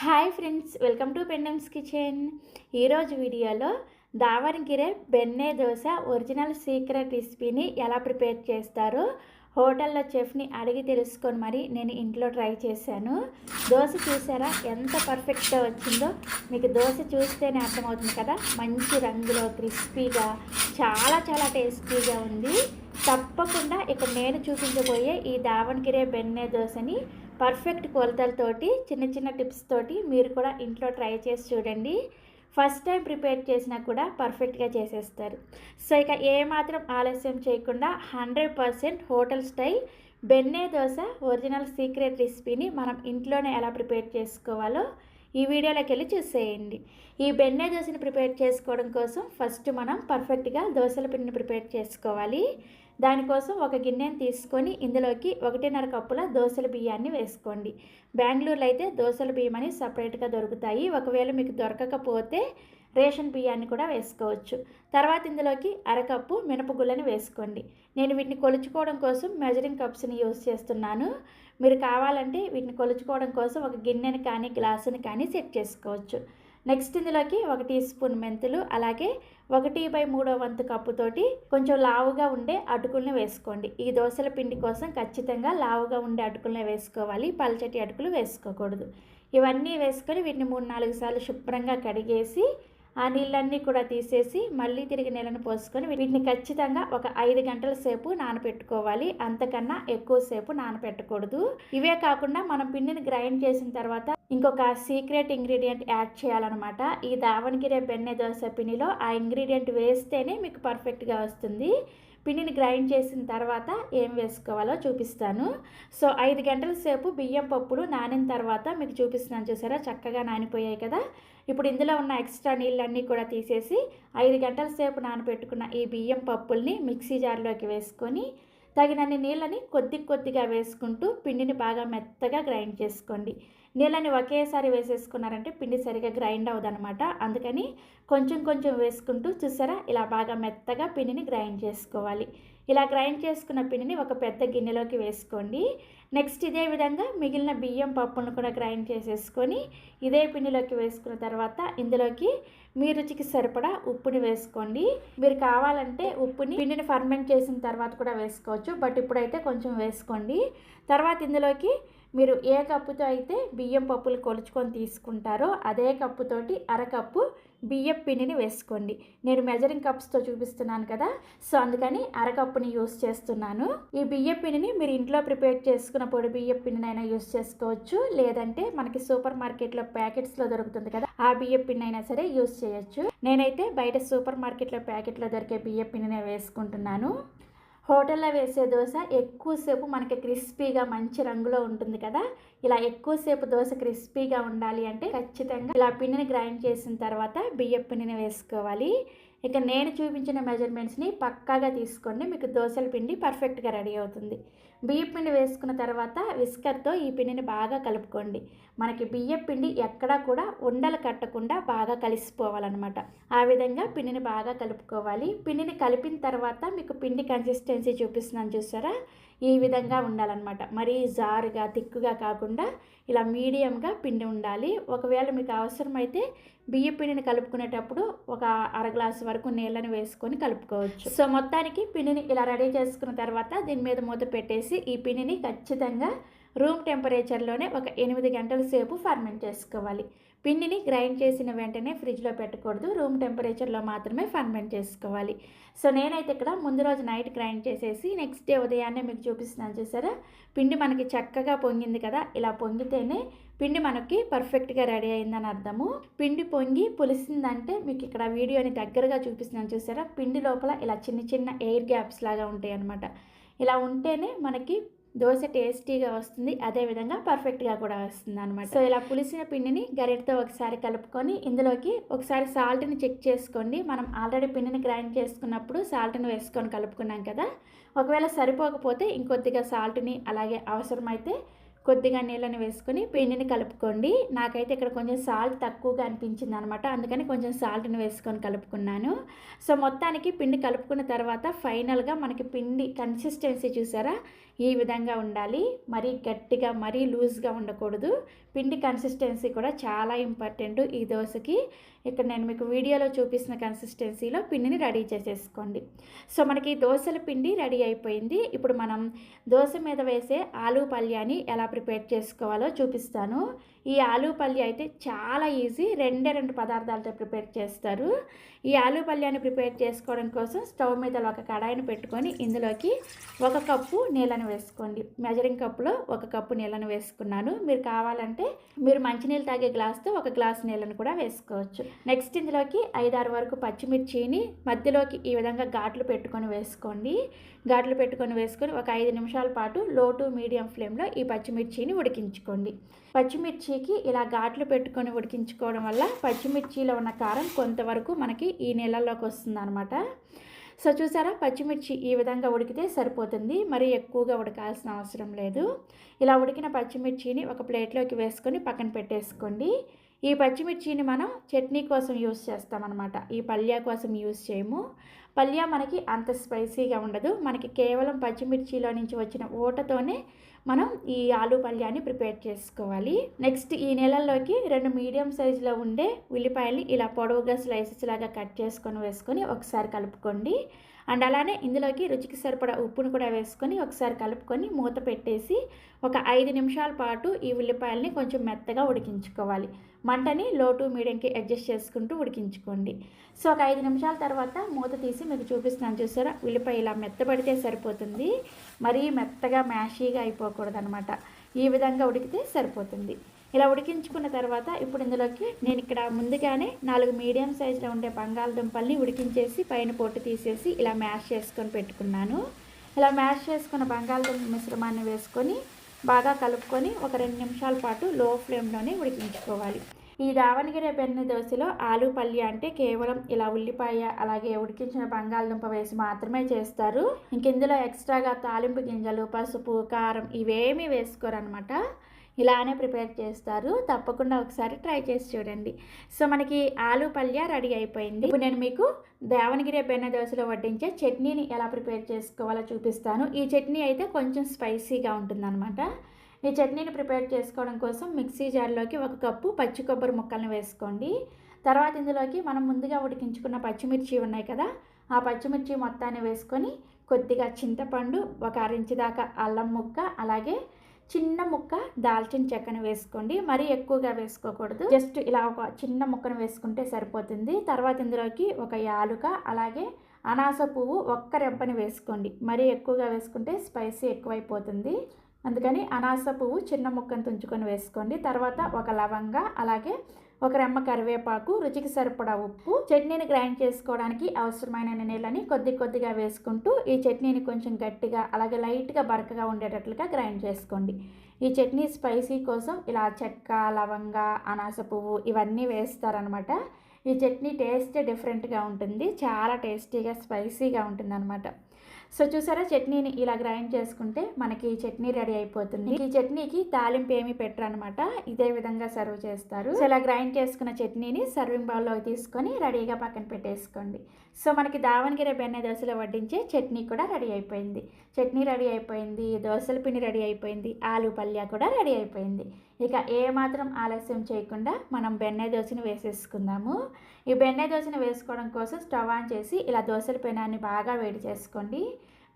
Hi friends welcome to Pendem's kitchen. ఈరోజు వీడియోలో Davangere benne dosa original secret రెసిపీని ఎలా ప్రిపేర్ చేస్తారో హోటల్లో చెఫ్ని అడిగి తెలుసుకొని మరి నేను ఇంట్లో ట్రై చేశాను. దోశ చూసారా? ఎంత పర్ఫెక్ట్గా వచ్చిందో. మీకు దోశ చూస్తేనే అర్థమవుతుంది కదా మంచి రంగులో క్రిస్పీగా చాలా చాలా టేస్టీగా ఉంది. తప్పకుండా ఇక్కడ నేను చూపించబోయే ఈ దావణగిరే బెన్నె దోశని పర్ఫెక్ట్ కొలతలతోటి చిన్న చిన్న టిప్స్ తోటి మీరు కూడా ఇంట్లో ట్రై చేసి చూడండి. ఫస్ట్ టైం ప్రిపేర్ చేసినా కూడా పర్ఫెక్ట్గా చేసేస్తారు. సో ఇక ఏమాత్రం ఆలస్యం చేయకుండా hundred percent hotel style benne dosa original secret రెసిపీని మనం ఇంట్లోనే ఎలా ప్రిపేర్ చేసుకోవాలో ఈ వీడియోలోకి వెళ్ళి చూసేయండి. ఈ బెన్నే దోశని ప్రిపేర్ చేసుకోవడం కోసం ఫస్ట్ మనం పర్ఫెక్ట్గా దోశల పిండిని ప్రిపేర్ చేసుకోవాలి. దానికోసం ఒక గిన్నెను తీసుకొని ఇందులోకి ఒకటిన్నర కప్పుల దోశల బియ్యాన్ని వేసుకోండి. బెంగళూరులో అయితే దోశల బియ్యం అని సపరేట్గా దొరుకుతాయి. ఒకవేళ మీకు దొరకకపోతే రేషన్ బియ్యాన్ని కూడా వేసుకోవచ్చు. తర్వాత ఇందులోకి అరకప్పు మినపగుళ్ళని వేసుకోండి. నేను వీటిని కొలుచుకోవడం కోసం మెజరింగ్ కప్స్ని యూస్ చేస్తున్నాను. మీరు కావాలంటే వీటిని కొలుచుకోవడం కోసం ఒక గిన్నెని కానీ గ్లాసుని కానీ సెట్ చేసుకోవచ్చు. నెక్స్ట్ ఇందులోకి ఒక టీ స్పూన్ మెంతులు అలాగే ఒకటి బై మూడో వంతు కప్పుతోటి కొంచెం లావుగా ఉండే అటుకుల్ని వేసుకోండి. ఈ దోశల పిండి కోసం ఖచ్చితంగా లావుగా ఉండే అటుకుల్ని వేసుకోవాలి. పల్చటి అటుకులు వేసుకోకూడదు. ఇవన్నీ వేసుకొని వీటిని మూడు నాలుగు సార్లు శుభ్రంగా కడిగేసి ఆ నీళ్ళన్నీ కూడా తీసేసి మళ్ళీ తిరిగి నీళ్ళని పోసుకొని వీటిని ఖచ్చితంగా ఒక ఐదు గంటల సేపు నానపెట్టుకోవాలి. అంతకన్నా ఎక్కువ సేపు నానపెట్టకూడదు. ఇవే కాకుండా మనం పిండిని గ్రైండ్ చేసిన తర్వాత ఇంకొక సీక్రెట్ ఇంగ్రీడియంట్ యాడ్ చేయాలన్నమాట. ఈ దావణగిరే బెన్నె దోశ పిండిలో ఆ ఇంగ్రీడియంట్ వేస్తేనే మీకు పర్ఫెక్ట్గా వస్తుంది. పిండిని గ్రైండ్ చేసిన తర్వాత ఏం వేసుకోవాలో చూపిస్తాను. సో ఐదు గంటల సేపు బియ్యం పప్పులు నానిన తర్వాత మీకు చూపిస్తున్నాను చూసారా? చక్కగా నానిపోయాయి కదా. ఇప్పుడు ఇందులో ఉన్న ఎక్స్ట్రా నీళ్ళన్నీ కూడా తీసేసి ఐదు గంటల సేపు నానబెట్టుకున్న ఈ బియ్యం పప్పుల్ని మిక్సీ జార్లోకి వేసుకొని తగినన్ని నీళ్ళని కొద్ది కొద్దిగా వేసుకుంటూ పిండిని బాగా మెత్తగా గ్రైండ్ చేసుకోండి. నీళ్ళని ఒకేసారి వేసేసుకున్నారంటే పిండి సరిగా గ్రైండ్ అవ్వదనమాట అందుకని కొంచెం కొంచెం వేసుకుంటూ చూసారా? ఇలా బాగా మెత్తగా పిండిని గ్రైండ్ చేసుకోవాలి. ఇలా గ్రైండ్ చేసుకున్న పిండిని ఒక పెద్ద గిన్నెలోకి వేసుకోండి. నెక్స్ట్ ఇదే విధంగా మిగిలిన బియ్యం పప్పును కూడా గ్రైండ్ చేసేసుకొని ఇదే పిండిలోకి వేసుకున్న తర్వాత ఇందులోకి మీ రుచికి సరిపడా ఉప్పుని వేసుకోండి. మీరు కావాలంటే ఉప్పుని పిండిని ఫర్మెంట్ చేసిన తర్వాత కూడా వేసుకోవచ్చు. బట్ ఇప్పుడైతే కొంచెం వేసుకోండి. తర్వాత ఇందులోకి మీరు ఏ కప్పుతో అయితే బియ్యం పప్పులు కొలుచుకొని తీసుకుంటారో అదే కప్పుతోటి అరకప్పు బియ్యం పిండిని వేసుకోండి. నేను మెజరింగ్ కప్స్తో చూపిస్తున్నాను కదా సో అందుకని అరకప్పుని యూస్ చేస్తున్నాను. ఈ బియ్యం పిండిని మీరు ఇంట్లో ప్రిపేర్ చేసుకున్న పొడి బియ్యం పిండినైనా యూస్ చేసుకోవచ్చు. లేదంటే మనకి సూపర్ మార్కెట్లో ప్యాకెట్స్లో దొరుకుతుంది కదా ఆ బియ్యం పిండి అయినా సరే యూస్ చేయొచ్చు. నేనైతే బయట సూపర్ మార్కెట్లో ప్యాకెట్లో దొరికే బియ్యం పిండినే వేసుకుంటున్నాను. హోటల్లో వేసే దోశ ఎక్కువసేపు మనకి క్రిస్పీగా మంచి రంగులో ఉంటుంది కదా? ఇలా ఎక్కువసేపు దోశ క్రిస్పీగా ఉండాలి అంటే ఖచ్చితంగా ఇలా పిండిని గ్రైండ్ చేసిన తర్వాత బియ్య పిండిని వేసుకోవాలి. ఇక నేను చూపించిన మెజర్మెంట్స్ని పక్కాగా తీసుకోండి మీకు దోశల పిండి పర్ఫెక్ట్గా రెడీ అవుతుంది. బియ్యం పిండి వేసుకున్న తర్వాత విస్కర్తో ఈ పిండిని బాగా కలుపుకోండి. మనకి బియ్యం పిండి ఎక్కడా కూడా ఉండలు కట్టకుండా బాగా కలిసిపోవాలన్నమాట. ఆ విధంగా పిండిని బాగా కలుపుకోవాలి. పిండిని కలిపిన తర్వాత మీకు పిండి కన్సిస్టెన్సీ చూపిస్తున్నాను చూసారా? ఈ విధంగా ఉండాలన్నమాట. మరీ జారుగా తిక్కుగా కాకుండా ఇలా మీడియంగా పిండి ఉండాలి. ఒకవేళ మీకు అవసరమైతే బియ్య పిండిని కలుపుకునేటప్పుడు ఒక అర గ్లాసు వరకు నీళ్ళని వేసుకొని కలుపుకోవచ్చు. సో మొత్తానికి పిండిని ఇలా రెడీ చేసుకున్న తర్వాత దీని మీద మూత పెట్టేసి ఈ పిండిని ఖచ్చితంగా రూమ్ టెంపరేచర్లోనే ఒక ఎనిమిది గంటల సేపు ఫర్మెంట్ చేసుకోవాలి. పిండిని గ్రైండ్ చేసిన వెంటనే ఫ్రిడ్జ్లో పెట్టకూడదు. రూమ్ టెంపరేచర్లో మాత్రమే ఫర్మెంట్ చేసుకోవాలి. సో నేనైతే ఇక్కడ ముందు రోజు నైట్ గ్రైండ్ చేసేసి నెక్స్ట్ డే ఉదయాన్నే మీకు చూపిస్తున్నాను చూసారా? పిండి మనకి చక్కగా పొంగింది కదా? ఇలా పొంగితేనే పిండి మనకి పర్ఫెక్ట్గా రెడీ అయిందని అర్థము. పిండి పొంగి పులిసిందంటే మీకు ఇక్కడ వీడియోని దగ్గరగా చూపిస్తున్నాను చూసారా? పిండి లోపల ఇలా చిన్న చిన్న ఎయిర్ గ్యాప్స్ లాగా ఉంటాయి అనమాట ఇలా ఉంటేనే మనకి దోశ టేస్టీగా వస్తుంది అదేవిధంగా పర్ఫెక్ట్గా కూడా వస్తుంది అనమాట సో ఇలా పులిసిన పిండిని గరిటతో ఒకసారి కలుపుకొని ఇందులోకి ఒకసారి సాల్ట్ని చెక్ చేసుకోండి. మనం ఆల్రెడీ పిండిని గ్రైండ్ చేసుకున్నప్పుడు సాల్ట్ని వేసుకొని కలుపుకున్నాం కదా ఒకవేళ సరిపోకపోతే ఇంకొద్దిగా సాల్ట్ని అలాగే అవసరమైతే కొద్దిగా నీళ్ళని వేసుకొని పిండిని కలుపుకోండి. నాకైతే ఇక్కడ కొంచెం సాల్ట్ తక్కువగా అనిపించింది అనమాట అందుకని కొంచెం సాల్ట్ని వేసుకొని కలుపుకున్నాను. సో మొత్తానికి పిండి కలుపుకున్న తర్వాత ఫైనల్గా మనకి పిండి కన్సిస్టెన్సీ చూసారా? ఈ విధంగా ఉండాలి. మరీ గట్టిగా మరీ లూజ్గా ఉండకూడదు. పిండి కన్సిస్టెన్సీ కూడా చాలా ఇంపార్టెంట్ ఈ దోశకి. ఇక్కడ నేను మీకు వీడియోలో చూపిస్తున్న కన్సిస్టెన్సీలో పిండిని రెడీ చేసేసుకోండి. సో మనకి దోశల పిండి రెడీ అయిపోయింది. ఇప్పుడు మనం దోశ మీద వేసే ఆలు పల్యాని ఎలా ప్రిపేర్ చేసుకోవాలో చూపిస్తాను. ఈ ఆలూ పల్లి అయితే చాలా ఈజీ. రెండే రెండు పదార్థాలతో ప్రిపేర్ చేస్తారు. ఈ ఆలుపల్లిని పల్యాన్ని ప్రిపేర్ చేసుకోవడం కోసం స్టవ్ మీద ఒక కడాయిని పెట్టుకొని ఇందులోకి ఒక కప్పు నీళ్ళని వేసుకోండి. మెజరింగ్ కప్పులో ఒక కప్పు నీళ్ళని వేసుకున్నాను. మీరు కావాలంటే మీరు మంచినీళ్ళు తాగే గ్లాస్తో ఒక గ్లాస్ నీళ్ళని కూడా వేసుకోవచ్చు. నెక్స్ట్ ఇందులోకి ఐదారు వరకు పచ్చిమిర్చిని మధ్యలోకి ఈ విధంగా ఘాట్లు పెట్టుకొని వేసుకోండి. ఘాట్లు పెట్టుకొని వేసుకొని ఒక ఐదు నిమిషాల పాటు లో టు మీడియం ఫ్లేమ్లో ఈ పచ్చిమిర్చిని ఉడికించుకోండి. పచ్చిమిర్చి పచ్చిమిర్చికి ఇలా ఘాట్లు పెట్టుకొని ఉడికించుకోవడం వల్ల పచ్చిమిర్చిలో ఉన్న కారం కొంతవరకు మనకి ఈ నీళ్ళల్లోకి వస్తుంది అనమాట సో చూసారా పచ్చిమిర్చి ఈ విధంగా ఉడికితే సరిపోతుంది. మరీ ఎక్కువగా ఉడకాల్సిన అవసరం లేదు. ఇలా ఉడికిన పచ్చిమిర్చిని ఒక ప్లేట్లోకి వేసుకొని పక్కన పెట్టేసుకోండి. ఈ పచ్చిమిర్చిని మనం చట్నీ కోసం యూస్ చేస్తామన్నమాట. ఈ పల్యా కోసం యూస్ చేయము. పల్యా మనకి అంత స్పైసీగా ఉండదు. మనకి కేవలం పచ్చిమిర్చిలో నుంచి వచ్చిన ఊటతోనే మనం ఈ ఆలు పల్యాన్ని ప్రిపేర్ చేసుకోవాలి. నెక్స్ట్ ఈ నెలల్లోకి రెండు మీడియం సైజులో ఉండే ఉల్లిపాయలు ఇలా పొడవుగా స్లైసెస్ లాగా కట్ చేసుకొని వేసుకొని ఒకసారి కలుపుకోండి. అండ్ అలానే ఇందులోకి రుచికి సరిపడా ఉప్పును కూడా వేసుకొని ఒకసారి కలుపుకొని మూత పెట్టేసి ఒక ఐదు నిమిషాల పాటు ఈ ఉల్లిపాయల్ని కొంచెం మెత్తగా ఉడికించుకోవాలి. మంటని లో టు మీడియంకి అడ్జస్ట్ చేసుకుంటూ ఉడికించుకోండి. సో ఒక ఐదు నిమిషాల తర్వాత మూత తీసి మీకు చూపిస్తున్నాను చూసారా? ఉల్లిపాయ ఇలా మెత్తబడితే సరిపోతుంది. మరీ మెత్తగా మ్యాషీగా అయిపోకూడదు అనమాట ఈ విధంగా ఉడికితే సరిపోతుంది. ఇలా ఉడికించుకున్న తర్వాత ఇప్పుడు ఇందులోకి నేను ఇక్కడ ముందుగానే నాలుగు మీడియం సైజులో ఉండే బంగాళదుంపల్ని ఉడికించేసి పైన పొట్టు తీసేసి ఇలా మ్యాష్ చేసుకొని పెట్టుకున్నాను. ఇలా మ్యాష్ చేసుకున్న బంగాళదుంప మిశ్రమాన్ని వేసుకొని బాగా కలుపుకొని ఒక రెండు నిమిషాల పాటు లో ఫ్లేమ్లోనే ఉడికించుకోవాలి. ఈ దావణగిరి బెన్న దోశలో ఆలు పల్లి అంటే కేవలం ఇలా ఉల్లిపాయ అలాగే ఉడికించిన బంగాళదుంప వేసి మాత్రమే చేస్తారు. ఇంకెందులో ఎక్స్ట్రాగా తాలింపు గింజలు పసుపు కారం ఇవేమీ వేసుకోరనమాట ఇలానే ప్రిపేర్ చేస్తారు. తప్పకుండా ఒకసారి ట్రై చేసి చూడండి. సో మనకి ఆలు పల్య రెడీ అయిపోయింది. ఇప్పుడు నేను మీకు దేవనగిరి బెన్న దోశలో వడ్డించే చట్నీని ఎలా ప్రిపేర్ చేసుకోవాలో చూపిస్తాను. ఈ చట్నీ అయితే కొంచెం స్పైసీగా ఉంటుందన్నమాట. ఈ చట్నీని ప్రిపేర్ చేసుకోవడం కోసం మిక్సీ జార్లోకి ఒక కప్పు పచ్చి కొబ్బరి ముక్కల్ని వేసుకోండి. తర్వాత ఇందులోకి మనం ముందుగా ఉడికించుకున్న పచ్చిమిర్చి ఉన్నాయి కదా ఆ పచ్చిమిర్చి మొత్తాన్ని వేసుకొని కొద్దిగా చింతపండు ఒక అరించి దాకా అల్లం ముక్క అలాగే చిన్న ముక్క దాల్చిన చెక్కను వేసుకోండి. మరీ ఎక్కువగా వేసుకోకూడదు. జస్ట్ ఇలా ఒక చిన్న ముక్కను వేసుకుంటే సరిపోతుంది. తర్వాత ఇందులోకి ఒక యాలుక అలాగే అనాస పువ్వు ఒక్క రెబ్బని వేసుకోండి. మరీ ఎక్కువగా వేసుకుంటే స్పైసీ ఎక్కువైపోతుంది. అందుకని అనాస పువ్వు చిన్న ముక్కను తుంచుకొని వేసుకోండి. తర్వాత ఒక లవంగ అలాగే ఒక రెమ్మ కరివేపాకు రుచికి సరిపడా ఉప్పు చట్నీని గ్రైండ్ చేసుకోవడానికి అవసరమైన నీళ్ళని కొద్ది కొద్దిగా వేసుకుంటూ ఈ చట్నీని కొంచెం గట్టిగా అలాగే లైట్గా బరకగా ఉండేటట్లుగా గ్రైండ్ చేసుకోండి. ఈ చట్నీ స్పైసీ కోసం ఇలా చెక్క లవంగ అనాస పువ్వు ఇవన్నీ వేస్తారనమాట. ఈ చట్నీ టేస్ట్ డిఫరెంట్గా ఉంటుంది చాలా టేస్టీగా స్పైసీగా ఉంటుంది అనమాట సో చూసారా చట్నీని ఇలా గ్రైండ్ చేసుకుంటే మనకి చట్నీ రెడీ అయిపోతుంది. ఈ చట్నీకి తాలింపు ఏమి పెట్టరు అనమాట ఇదే విధంగా సర్వ్ చేస్తారు. సో ఇలా గ్రైండ్ చేసుకున్న చట్నీని సర్వింగ్ బౌల్లో తీసుకొని రెడీగా పక్కన పెట్టేసుకోండి. సో మనకి దావణగిరి బెన్నె దోశలో వడ్డించే చట్నీ కూడా రెడీ అయిపోయింది. చట్నీ రెడీ అయిపోయింది దోశల పిండి రెడీ అయిపోయింది ఆలు పల్య కూడా రెడీ అయిపోయింది. ఇక ఏ మాత్రం ఆలస్యం చేయకుండా మనం బెన్నె దోశని వేసేసుకుందాము. ఈ బెన్నె దోశని వేసుకోవడం కోసం స్టవ్ ఆన్ చేసి ఇలా దోశల పెనాన్ని బాగా వేడి చేసుకోండి.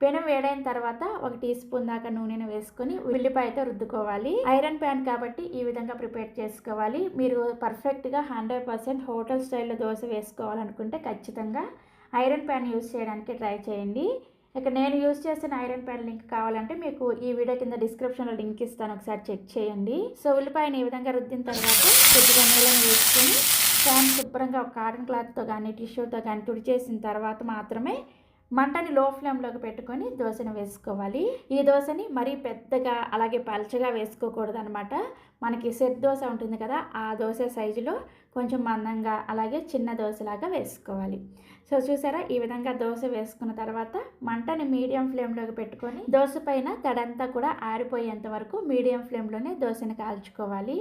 పెనం వేడైన తర్వాత ఒక టీ స్పూన్ దాకా నూనెను వేసుకొని ఉల్లిపాయతో రుద్దుకోవాలి. ఐరన్ ప్యాన్ కాబట్టి ఈ విధంగా ప్రిపేర్ చేసుకోవాలి. మీరు పర్ఫెక్ట్గా హండ్రెడ్ పర్సెంట్ హోటల్ స్టైల్లో దోశ వేసుకోవాలనుకుంటే ఖచ్చితంగా ఐరన్ ప్యాన్ యూస్ చేయడానికి ట్రై చేయండి. ఇక నేను యూజ్ చేసిన ఐరన్ ప్యాడ్ లింక్ కావాలంటే మీకు ఈ వీడియో కింద డిస్క్రిప్షన్లో లింక్ ఇస్తాను. ఒకసారి చెక్ చేయండి. సో ఉల్లిపాయని ఈ విధంగా రుద్దిన తర్వాత కొద్దిగా నీళ్ళని వేసుకొని ఫ్యాన్ శుభ్రంగా ఒక కాటన్ క్లాత్తో కానీ టిష్యూతో కానీ తుడిచేసిన తర్వాత మాత్రమే మంటని లో ఫ్లేమ్లోకి పెట్టుకొని దోశను వేసుకోవాలి. ఈ దోశని మరీ పెద్దగా అలాగే పల్చగా వేసుకోకూడదు అనమాట మనకి సెట్ దోశ ఉంటుంది కదా ఆ దోశ సైజులో కొంచెం మందంగా అలాగే చిన్న దోశలాగా వేసుకోవాలి. సో చూసారా? ఈ విధంగా దోశ వేసుకున్న తర్వాత మంటని మీడియం ఫ్లేమ్లోకి పెట్టుకొని దోశ పైన తడంతా కూడా ఆరిపోయేంత వరకు మీడియం ఫ్లేమ్లోనే దోశని కాల్చుకోవాలి.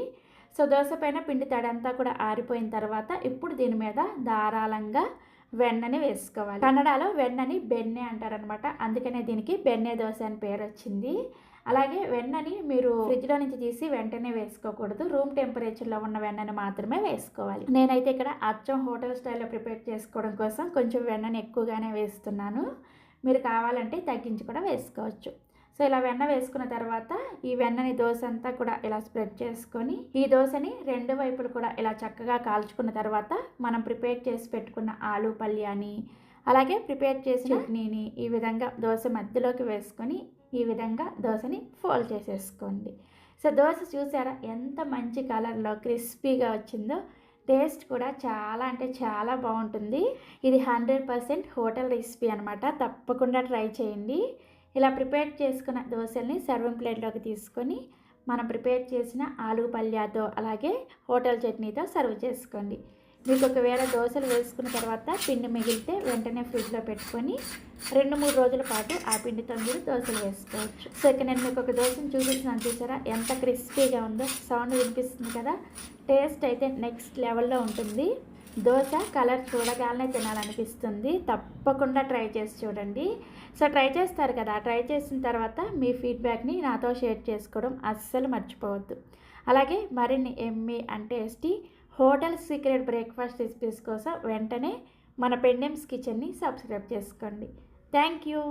సో దోశ పైన పిండి తడంతా కూడా ఆరిపోయిన తర్వాత ఇప్పుడు దీని మీద ధారాళంగా వెన్నని వేసుకోవాలి. కన్నడలో వెన్నని బెన్నె అంటారనమాట. అందుకనే దీనికి బెన్నె దోశ అని పేరు వచ్చింది. అలాగే వెన్నని మీరు ఫ్రిడ్జ్లో నుంచి తీసి వెంటనే వేసుకోకూడదు. రూమ్ టెంపరేచర్లో ఉన్న వెన్నని మాత్రమే వేసుకోవాలి. నేనైతే ఇక్కడ అచ్చం హోటల్ స్టైల్లో ప్రిపేర్ చేసుకోవడం కోసం కొంచెం వెన్నని ఎక్కువగానే వేస్తున్నాను. మీరు కావాలంటే తగ్గించి కూడా వేసుకోవచ్చు. సో ఇలా వెన్న వేసుకున్న తర్వాత ఈ వెన్నని దోశ అంతా కూడా ఇలా స్ప్రెడ్ చేసుకొని ఈ దోశని రెండు వైపులు కూడా ఇలా చక్కగా కాల్చుకున్న తర్వాత మనం ప్రిపేర్ చేసి పెట్టుకున్న ఆలు పల్యాని అలాగే ప్రిపేర్ చేసిన చట్నీని ఈ విధంగా దోశ మధ్యలోకి వేసుకొని ఈ విధంగా దోశని ఫోల్డ్ చేసేసుకోండి. సో దోశ చూసారా ఎంత మంచి కలర్లో క్రిస్పీగా వచ్చిందో. టేస్ట్ కూడా చాలా అంటే చాలా బాగుంటుంది. ఇది హండ్రెడ్ పర్సెంట్ హోటల్ రెసిపీ అనమాట తప్పకుండా ట్రై చేయండి. ఇలా ప్రిపేర్ చేసుకున్న దోశల్ని సర్వింగ్ ప్లేట్లోకి తీసుకొని మనం ప్రిపేర్ చేసిన ఆలు పల్యాతో అలాగే హోటల్ చట్నీతో సర్వ్ చేసుకోండి. మీకు ఒకవేళ దోశలు వేసుకున్న తర్వాత పిండి మిగిలితే వెంటనే ఫ్రిడ్జ్లో పెట్టుకొని రెండు మూడు రోజుల పాటు ఆ పిండితో మీరు దోశలు వేసుకోవచ్చు. సో ఇక నేను మీకు ఒక దోశను చూపించినాను చూసారా? ఎంత క్రిస్పీగా ఉందో సౌండ్ వినిపిస్తుంది కదా? టేస్ట్ అయితే నెక్స్ట్ లెవెల్లో ఉంటుంది. దోశ కలర్ చూడగానే తినాలనిపిస్తుంది. తప్పకుండా ట్రై చేసి చూడండి. సో ట్రై చేస్తారు కదా. ట్రై చేసిన తర్వాత మీ ఫీడ్బ్యాక్ని నాతో షేర్ చేసుకోవడం అస్సలు మర్చిపోవద్దు. అలాగే మరిన్ని ఎమ్మి అంటే tasty hotel secret breakfast recipes కోసం వెంటనే మన పెండెమ్స్ కిచెన్ని సబ్స్క్రైబ్ చేసుకోండి. Thank you.